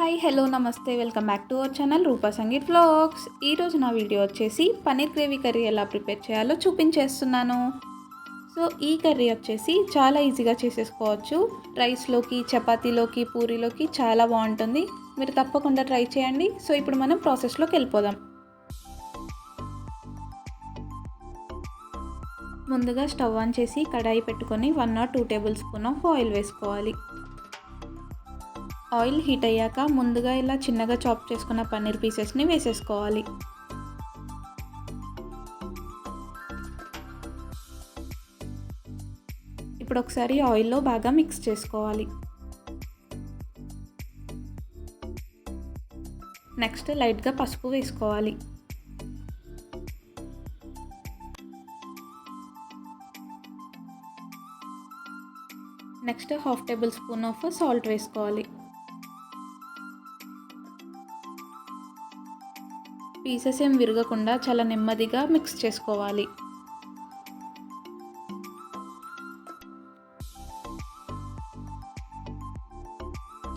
Hi hello నమస్తే. Welcome back to our channel Rupa Sangeet vlogs. ఈరోజు నా video వచ్చేసి పన్నీర్ గ్రేవీ కర్రీ ఎలా ప్రిపేర్ చేయాలో చూపించేస్తున్నాను. సో ఈ కర్రీ వచ్చేసి చాలా ఈజీగా చేసేసుకోవచ్చు. రైస్లోకి చపాతీలోకి పూరీలోకి చాలా బాగుంటుంది. మీరు తప్పకుండా ట్రై చేయండి. సో ఇప్పుడు మనం ప్రాసెస్లోకి వెళ్ళిపోదాం. ముందుగా స్టవ్ ఆన్ చేసి కడాయి పెట్టుకొని one or two tablespoon of oil వేసుకోవాలి. ఆయిల్ హీట్ అయ్యాక ముందుగా ఇలా చిన్నగా చాప్ చేసుకున్న పన్నీర్ పీసెస్ని వేసేసుకోవాలి. ఇప్పుడు ఒకసారి ఆయిల్లో బాగా మిక్స్ చేసుకోవాలి. నెక్స్ట్ లైట్గా పసుపు వేసుకోవాలి. Next half tablespoon of salt వేసుకోవాలి. పీసెస్ ఏం విరగకుండా చాలా నెమ్మదిగా మిక్స్ చేసుకోవాలి.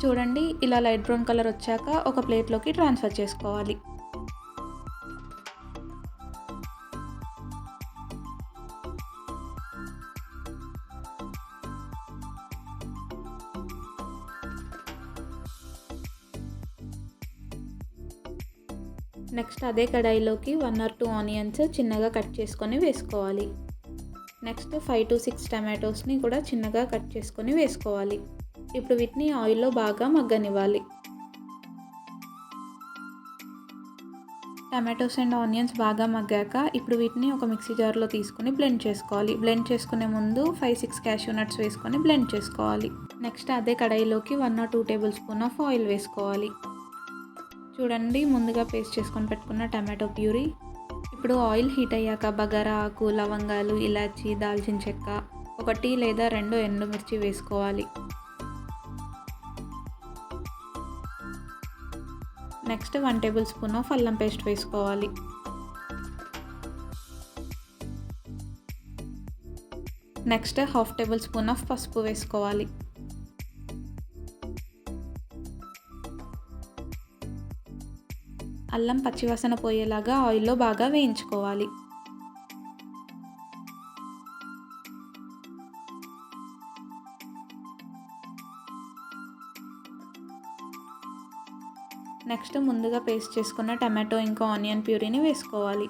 చూడండి ఇలా లైట్ బ్రౌన్ కలర్ వచ్చాక ఒక ప్లేట్లోకి ట్రాన్స్ఫర్ చేసుకోవాలి. నెక్స్ట్ అదే కడాయిలోకి వన్ ఆర్ టూ ఆనియన్స్ చిన్నగా కట్ చేసుకొని వేసుకోవాలి. నెక్స్ట్ ఫైవ్ టు సిక్స్ టమాటోస్ని కూడా చిన్నగా కట్ చేసుకొని వేసుకోవాలి. ఇప్పుడు వీటిని ఆయిల్లో బాగా మగ్గనివ్వాలి. టమాటోస్ అండ్ ఆనియన్స్ బాగా మగ్గాక ఇప్పుడు వీటిని ఒక మిక్సీ జార్లో తీసుకొని బ్లెండ్ చేసుకోవాలి. బ్లెండ్ చేసుకునే ముందు ఫైవ్ సిక్స్ క్యాష్యూ నట్స్ వేసుకొని బ్లెండ్ చేసుకోవాలి. నెక్స్ట్ అదే కడాయిలోకి one or two tablespoon of oil వేసుకోవాలి. చూడండి ముందుగా పేస్ట్ చేసుకొని పెట్టుకున్న టమాటో ప్యూరీ. ఇప్పుడు ఆయిల్ హీట్ అయ్యాక బగారా ఆకు లవంగాలు ఇలాచి దాల్చిన చెక్క ఒకటి లేదా రెండు ఎండుమిర్చి వేసుకోవాలి. Next one tablespoon of అల్లం పేస్ట్ వేసుకోవాలి. Next half tablespoon of పసుపు వేసుకోవాలి. అల్లం పచ్చివాసన పోయేలాగా ఆయిల్లో బాగా వేయించుకోవాలి. నెక్స్ట్ ముందుగా పేస్ట్ చేసుకున్న టమాటో ఇంకా ఆనియన్ ప్యూరీని వేసుకోవాలి.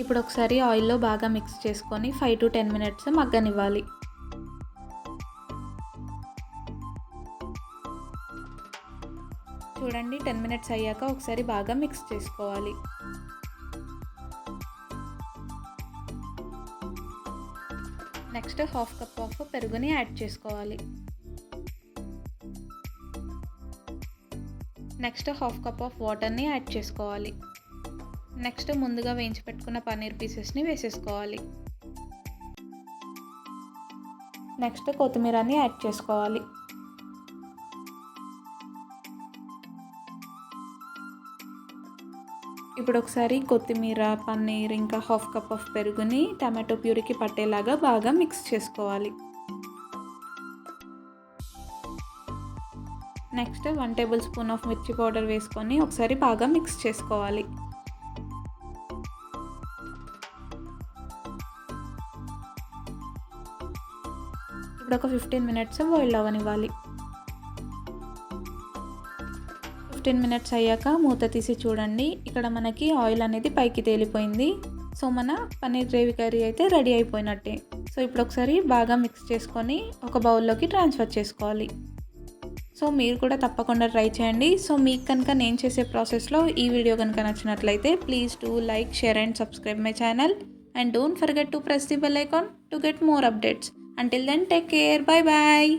ఇప్పుడు ఒకసారి ఆయిల్లో బాగా మిక్స్ చేసుకొని ఫైవ్ టు టెన్ మినిట్స్ మగ్గనివ్వాలి. చూడండి టెన్ మినిట్స్ అయ్యాక ఒకసారి బాగా మిక్స్ చేసుకోవాలి. నెక్స్ట్ హాఫ్ కప్ ఆఫ్ పెరుగుని యాడ్ చేసుకోవాలి. నెక్స్ట్ హాఫ్ కప్ ఆఫ్ వాటర్ని యాడ్ చేసుకోవాలి. నెక్స్ట్ ముందుగా వేయించి పెట్టుకున్న పన్నీర్ పీసెస్ని వేసేసుకోవాలి. నెక్స్ట్ కొత్తిమీరని యాడ్ చేసుకోవాలి. ఇప్పుడు ఒకసారి కొత్తిమీర పన్నీర్ ఇంకా హాఫ్ కప్ ఆఫ్ పెరుగుని టమాటో ప్యూరీకి పట్టేలాగా బాగా మిక్స్ చేసుకోవాలి. Next one tablespoon of మిర్చి పౌడర్ వేసుకొని ఒకసారి బాగా మిక్స్ చేసుకోవాలి. ఇప్పుడు ఒక ఫిఫ్టీన్ మినిట్స్ బాయిల్ అవ్వనివ్వాలి ఫిఫ్టీన్ మినిట్స్ అయ్యాక మూత తీసి చూడండి. ఇక్కడ మనకి ఆయిల్ అనేది పైకి తేలిపోయింది. సో మన పన్నీర్ గ్రేవీ కర్రీ అయితే రెడీ అయిపోయినట్టే. సో ఇప్పుడు ఒకసారి బాగా మిక్స్ చేసుకొని ఒక బౌల్లోకి ట్రాన్స్ఫర్ చేసుకోవాలి. సో మీరు కూడా తప్పకుండా ట్రై చేయండి. సో మీకు కనుక నేను చేసే ప్రాసెస్లో ఈ వీడియో కనుక నచ్చినట్లయితే please to like share and subscribe my channel and don't forget to press the bell icon to get more updates until then take care bye bye